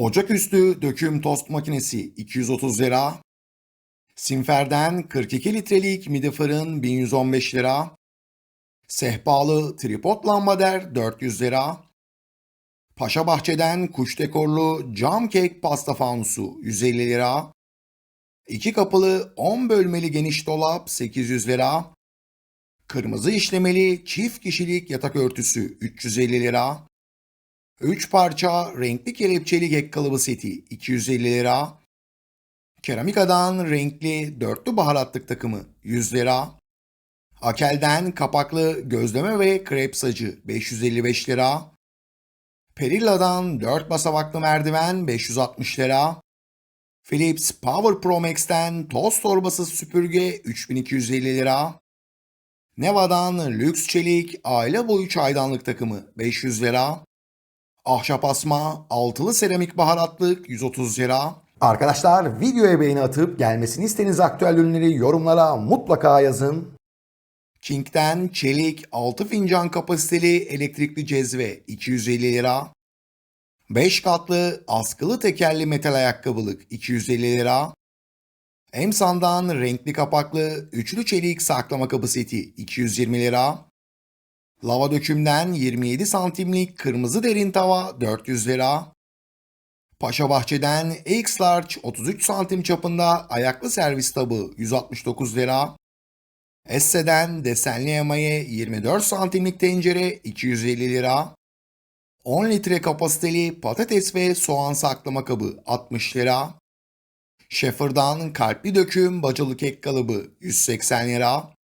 Ocaküstü döküm tost makinesi 230 lira. Simfer'den 42 litrelik midi fırın 1115 lira. Sehpalı tripod lambader 400 lira. Paşa Bahçe'den kuş dekorlu cam kek pasta fanusu 150 lira. İki kapılı 10 bölmeli geniş dolap 800 lira. Kırmızı işlemeli çift kişilik yatak örtüsü 350 lira. 3 parça renkli kelepçeli gek kalıbı seti 250 lira. Keramikadan renkli dörtlü baharatlık takımı 100 lira. Akel'den kapaklı gözleme ve krep sacı 555 lira. Perilla'dan 4 basamaklı merdiven 560 lira. Philips Power Pro Max'ten toz torbası süpürge 3250 lira. Neva'dan lüks çelik aile boyu çaydanlık takımı 500 lira. Ahşap asma altılı seramik baharatlık 130 lira. Arkadaşlar videoya beğeni atıp gelmesini istediğiniz aktüel ürünleri yorumlara mutlaka yazın. King'den çelik 6 fincan kapasiteli elektrikli cezve 250 lira. 5 katlı askılı tekerli metal ayakkabılık 250 lira. Emsan'dan renkli kapaklı üçlü çelik saklama kabı seti 220 lira. Lava dökümden 27 santimlik kırmızı derin tava 400 lira. Paşa Bahçe'den X Large 33 santim çapında ayaklı servis tabı 169 lira. Esse'den desenli emaye 24 santimlik tencere 250 lira. 10 litre kapasiteli patates ve soğan saklama kabı 60 lira. Şefır'dan kalpli döküm bacalı kek kalıbı 180 lira.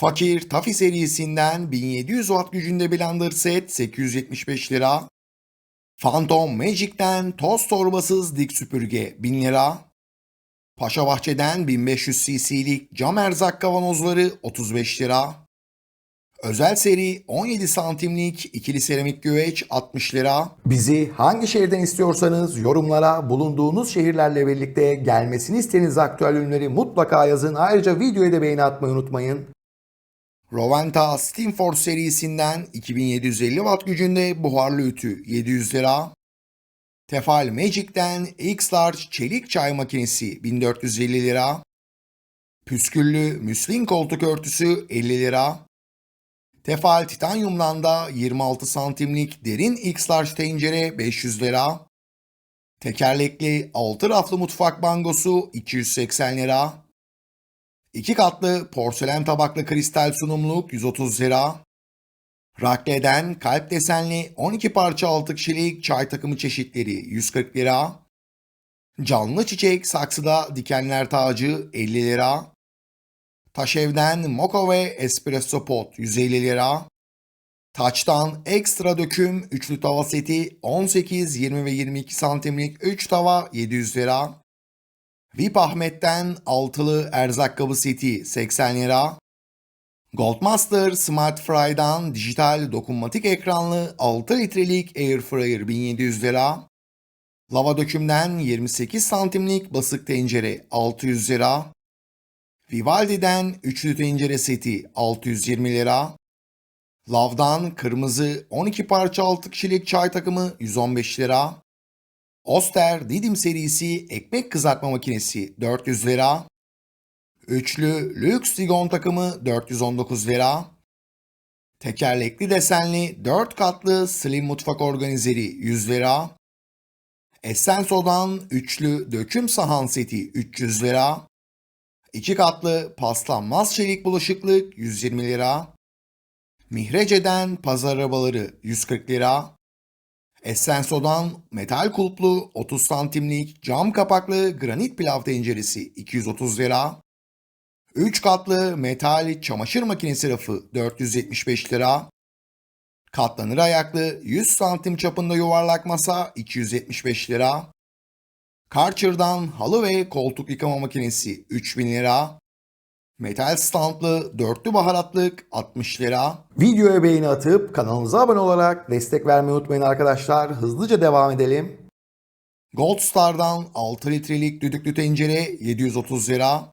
Fakir Tafi serisinden 1700 watt gücünde blender set 875 lira. Phantom Magic'ten toz torbasız dik süpürge 1000 lira. Paşa Bahçe'den 1500 cc'lik cam erzak kavanozları 35 lira. Özel seri 17 santimlik ikili seramik güveç 60 lira. Bizi hangi şehirden istiyorsanız yorumlara bulunduğunuz şehirlerle birlikte gelmesini istediğiniz aktüel ürünleri mutlaka yazın. Ayrıca videoya da beğeni atmayı unutmayın. Roventa Steamforce serisinden 2750 watt gücünde buharlı ütü 700 lira. Tefal Magic'ten X-Large çelik çay makinesi 1450 lira. Püsküllü müslin koltuk örtüsü 50 lira. Tefal titanyumdan da 26 santimlik derin X-Large tencere 500 lira. Tekerlekli 6 raflı mutfak bangosu 280 lira. 2 katlı porselen tabaklı kristal sunumluk 130 lira. Rakle'den kalp desenli 12 parça 6 kişilik çay takımı çeşitleri 140 lira. Canlı çiçek saksıda dikenler tacı 50 lira. Taşev'den Moka ve Espresso Pot 150 lira. Taç'tan ekstra döküm üçlü tava seti 18, 20 ve 22 santimlik 3 tava 700 lira. VIP Ahmet'ten altılı erzak kabı seti 80 lira. Goldmaster Smart Fry'dan dijital dokunmatik ekranlı 6 litrelik Air Fryer 1700 lira. Lava dökümden 28 santimlik basık tencere 600 lira. Vivaldi'den üçlü tencere seti 620 lira. Lav'dan kırmızı 12 parça 6 kişilik çay takımı 115 lira. Oster Didim serisi ekmek kızartma makinesi 400 lira. Üçlü lüks sigon takımı 419 lira. Tekerlekli desenli 4 katlı slim mutfak organizeri 100 lira. Essenso'dan üçlü döküm sahan seti 300 lira. 2 katlı paslanmaz çelik bulaşıklık 120 lira. Mihrece'den pazar arabaları 140 lira. Essenso'dan metal kulplu 30 santimlik cam kapaklı granit pilav tenceresi 230 lira. 3 katlı metal çamaşır makinesi rafı 475 lira. Katlanır ayaklı 100 santim çapında yuvarlak masa 275 lira. Karcher'dan halı ve koltuk yıkama makinesi 3000 lira. Metal standlı dörtlü baharatlık 60 lira. Videoya beğeni atıp kanalımıza abone olarak destek vermeyi unutmayın arkadaşlar. Hızlıca devam edelim. Gold Star'dan 6 litrelik düdüklü tencere 730 lira.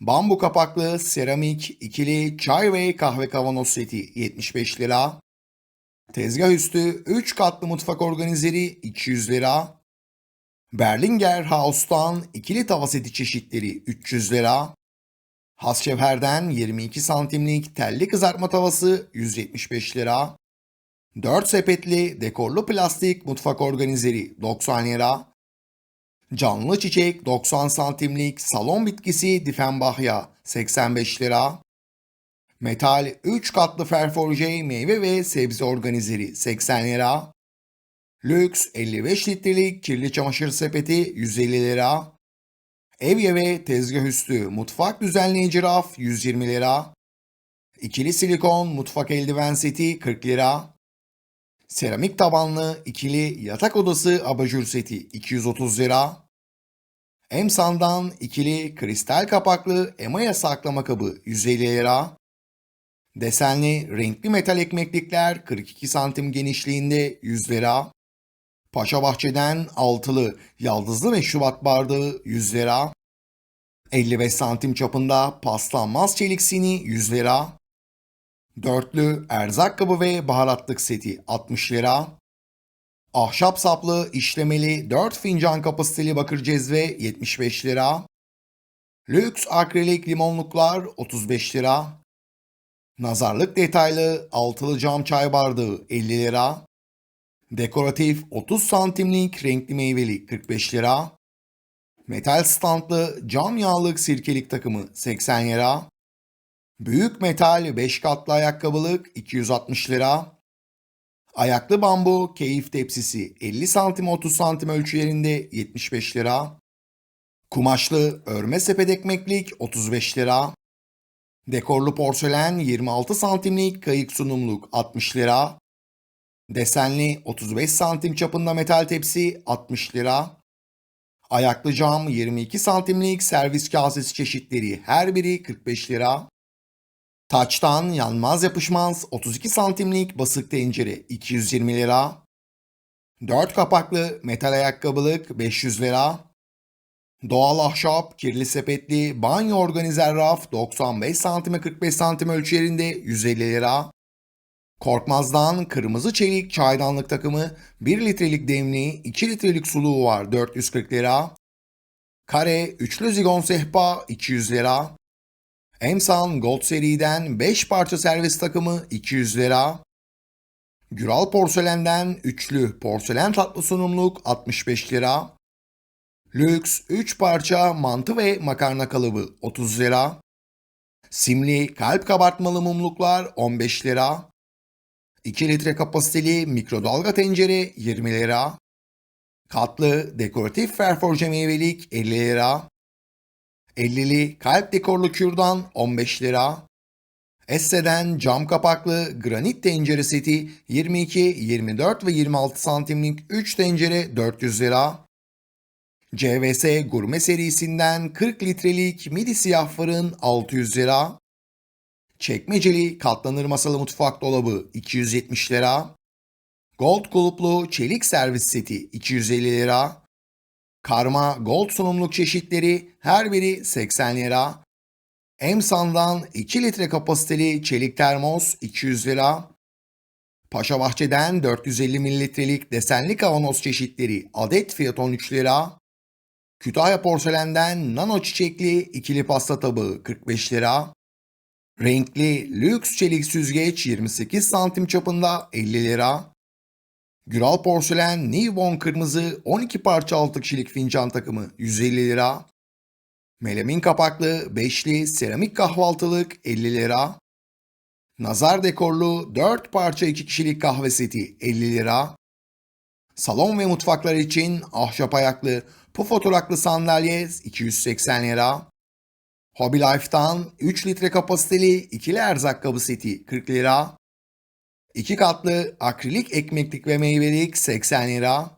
Bambu kapaklı seramik ikili çay ve kahve kavanoz seti 75 lira. Tezgah üstü 3 katlı mutfak organizeri 200 lira. Berlinger Haus'tan ikili tava seti çeşitleri 300 lira. Hasçevher'den 22 santimlik telli kızartma tavası 175 lira. 4 sepetli dekorlu plastik mutfak organizeri 90 lira. Canlı çiçek 90 santimlik salon bitkisi Diffenbachya 85 lira. Metal 3 katlı Ferforje meyve ve sebze organizeri 80 lira. Lüks 55 litrelik kirli çamaşır sepeti 150 lira. Evye ve tezgah üstü mutfak düzenleyici raf 120 lira. İkili silikon mutfak eldiven seti 40 lira. Seramik tabanlı ikili yatak odası abajur seti 230 lira. Emsan'dan ikili kristal kapaklı emaya saklama kabı 150 lira. Desenli renkli metal ekmeklikler 42 santim genişliğinde 100 lira. Paşa Bahçe'den altılı yaldızlı meşrubat bardağı 100 lira. 55 santim çapında paslanmaz çelik sini 100 lira. Dörtlü erzak kabı ve baharatlık seti 60 lira. Ahşap saplı işlemeli 4 fincan kapasiteli bakır cezve 75 lira. Lüks akrilik limonluklar 35 lira. Nazarlık detaylı altılı cam çay bardağı 50 lira. Dekoratif 30 santimlik renkli meyveli 45 lira. Metal standlı cam yağlık sirkelik takımı 80 lira. Büyük metal 5 katlı ayakkabılık 260 lira. Ayaklı bambu keyif tepsisi 50 santim 30 santim ölçülerinde 75 lira. Kumaşlı örme sepet ekmeklik 35 lira. Dekorlu porselen 26 santimlik kayık sunumluk 60 lira. Desenli 35 santim çapında metal tepsi 60 lira. Ayaklı cam 22 santimlik servis kasesi çeşitleri her biri 45 lira. Taçtan yanmaz yapışmaz 32 santimlik basık tencere 220 lira. 4 kapaklı metal ayakkabılık 500 lira. Doğal ahşap, kirli sepetli, banyo organizer raf 95 santime 45 santim ölçülerinde 150 lira. Korkmaz'dan kırmızı çelik çaydanlık takımı 1 litrelik demliği 2 litrelik suluğu var 440 lira. Kare üçlü zigon sehpa 200 lira. Emsan Gold seriden 5 parça servis takımı 200 lira. Güral porselenden üçlü porselen tatlı sunumluk 65 lira. Lüks 3 parça mantı ve makarna kalıbı 30 lira. Simli kalp kabartmalı mumluklar 15 lira. 2 litre kapasiteli mikrodalga tencere 20 lira. Katlı dekoratif ferforje meyvelik 50 lira. 50'li kalp dekorlu kürdan 15 lira. Esse'den cam kapaklı granit tencere seti 22, 24 ve 26 santimlik 3 tencere 400 lira. CVS gurme serisinden 40 litrelik midi siyah fırın 600 lira. Çekmeceli katlanır masalı mutfak dolabı 270 lira. Gold kuluplu çelik servis seti 250 lira. Karma gold sunumluk çeşitleri her biri 80 lira. Emsan'dan 2 litre kapasiteli çelik termos 200 lira. Paşa Bahçe'den 450 mililitrelik desenli kavanoz çeşitleri adet fiyat 13 lira. Kütahya Porselen'den nano çiçekli ikili pasta tabağı 45 lira. Renkli lüks çelik süzgeç 28 santim çapında 50 lira. Güral Porselen Newborn kırmızı 12 parça 6 kişilik fincan takımı 150 lira. Melamin kapaklı beşli seramik kahvaltılık 50 lira. Nazar dekorlu 4 parça 2 kişilik kahve seti 50 lira. Salon ve mutfaklar için ahşap ayaklı puf oturaklı sandalye 280 lira. Hobby Life'tan 3 litre kapasiteli ikili erzak kabı seti 40 lira. 2 katlı akrilik ekmeklik ve meyvelik 80 lira.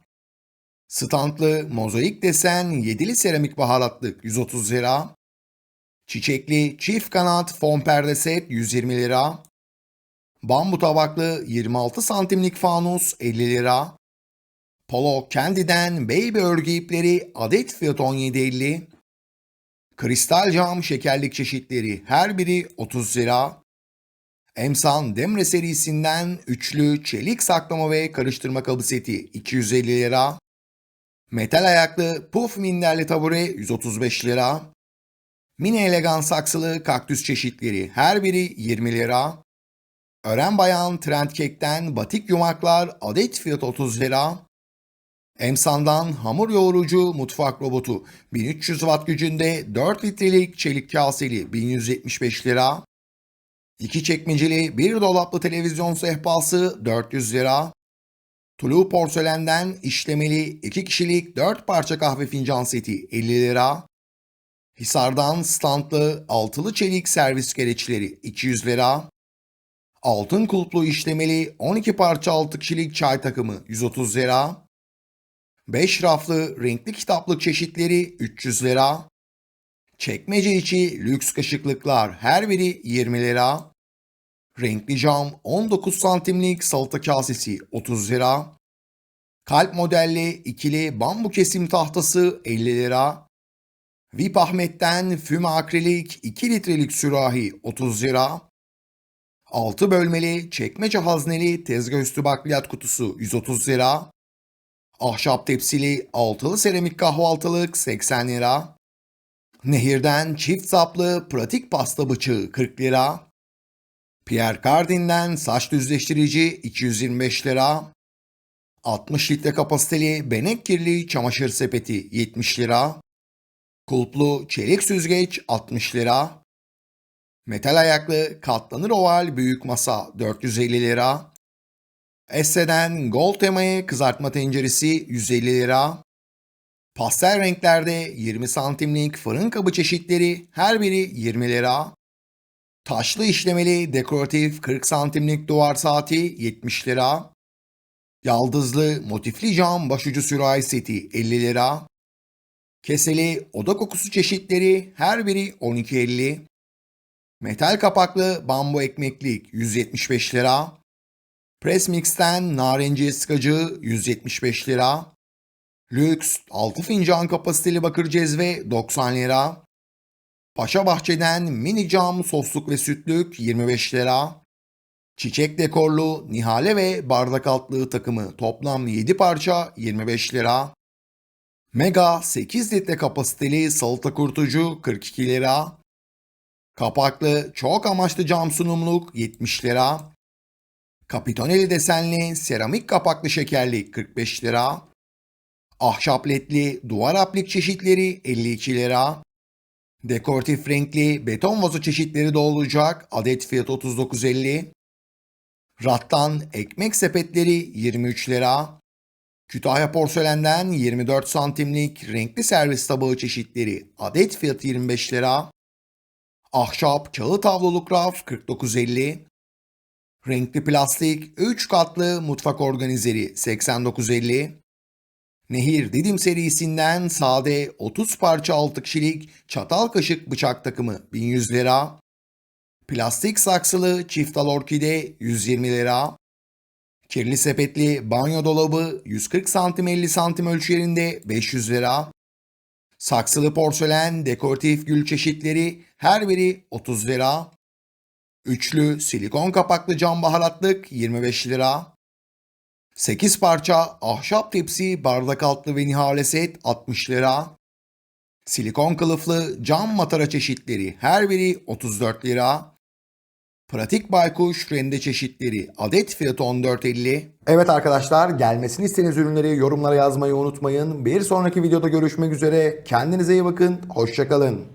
Standlı mozaik desen 7'li seramik baharatlık 130 lira. Çiçekli çift kanat fon perde set 120 lira. Bambu tabaklı 26 santimlik fanus 50 lira. Polo Candy'den baby örgü ipleri adet fiyat 17.50. Kristal cam şekerlik çeşitleri her biri 30 lira. Emsan Demre serisinden üçlü çelik saklama ve karıştırma kabı seti 250 lira. Metal ayaklı puf minderli tabure 135 lira. Mini elegan saksılı kaktüs çeşitleri her biri 20 lira. Ören Bayan Trend Cake'den batik yumaklar adet fiyat 30 lira. Emsan'dan hamur yoğurucu mutfak robotu 1300 watt gücünde 4 litrelik çelik kaseli 1175 lira. İki çekmeceli bir dolaplı televizyon sehpası 400 lira. Tulu porselenden işlemeli 2 kişilik 4 parça kahve fincan seti 50 lira. Hisar'dan standlı altılı çelik servis gereçleri 200 lira. Altın kulplu işlemeli 12 parça 6 kişilik çay takımı 130 lira. 5 raflı renkli kitaplık çeşitleri 300 lira. Çekmece içi lüks kaşıklıklar her biri 20 lira. Renkli cam 19 santimlik salata kasesi 30 lira. Kalp modelli ikili bambu kesim tahtası 50 lira. VIP Ahmet'ten füme akrilik 2 litrelik sürahi 30 lira. 6 bölmeli çekmece hazneli tezgah üstü bakliyat kutusu 130 lira. Ahşap tepsili altılı seramik kahvaltılık 80 lira. Nehirden çift saplı pratik pasta bıçağı 40 lira. Pierre Cardin'den saç düzleştirici 225 lira. 60 litre kapasiteli benek kirli çamaşır sepeti 70 lira. Kulplu çelik süzgeç 60 lira. Metal ayaklı katlanır oval büyük masa 450 lira. Esse'den Gold temalı kızartma tenceresi 150 lira. Pastel renklerde 20 santimlik fırın kabı çeşitleri her biri 20 lira. Taşlı işlemeli dekoratif 40 santimlik duvar saati 70 lira. Yaldızlı motifli cam başucu sürahi seti 50 lira. Keseli oda kokusu çeşitleri her biri 12.50. Metal kapaklı bambu ekmeklik 175 lira. Press Mix'ten narenciye sıkacı 175 lira. Lüks 6 fincan kapasiteli bakır cezve 90 lira. Paşa Bahçe'den mini cam sosluk ve sütlük 25 lira. Çiçek dekorlu nihale ve bardak altlığı takımı toplam 7 parça 25 lira. Mega 8 litre kapasiteli salata kurtucu 42 lira. Kapaklı çok amaçlı cam sunumluk 70 lira. Kapitoneli desenli seramik kapaklı şekerlik 45 lira. Ahşap ledli duvar aplik çeşitleri 52 lira. Dekoratif renkli beton vazo çeşitleri de olacak. Adet fiyatı 39.50. Rattan ekmek sepetleri 23 lira. Kütahya porselenden 24 santimlik renkli servis tabağı çeşitleri adet fiyatı 25 lira. Ahşap kağıt havluluk raf 49.50. Renkli plastik 3 katlı mutfak organizeri 89.50. Nehir Didim serisinden sade 30 parça 6 kişilik çatal kaşık bıçak takımı 1100 lira. Plastik saksılı çift dal orkide 120 lira. Kirli sepetli banyo dolabı 140 santim 50 santim ölçülerinde 500 lira. Saksılı porselen dekoratif gül çeşitleri her biri 30 lira. Üçlü silikon kapaklı cam baharatlık 25 lira. 8 parça ahşap tepsi bardak altlı ve nihale set 60 lira. Silikon kılıflı cam matara çeşitleri her biri 34 lira. Pratik baykuş rende çeşitleri adet fiyatı 14.50. Evet arkadaşlar gelmesini istediğiniz ürünleri yorumlara yazmayı unutmayın. Bir sonraki videoda görüşmek üzere. Kendinize iyi bakın. Hoşçakalın.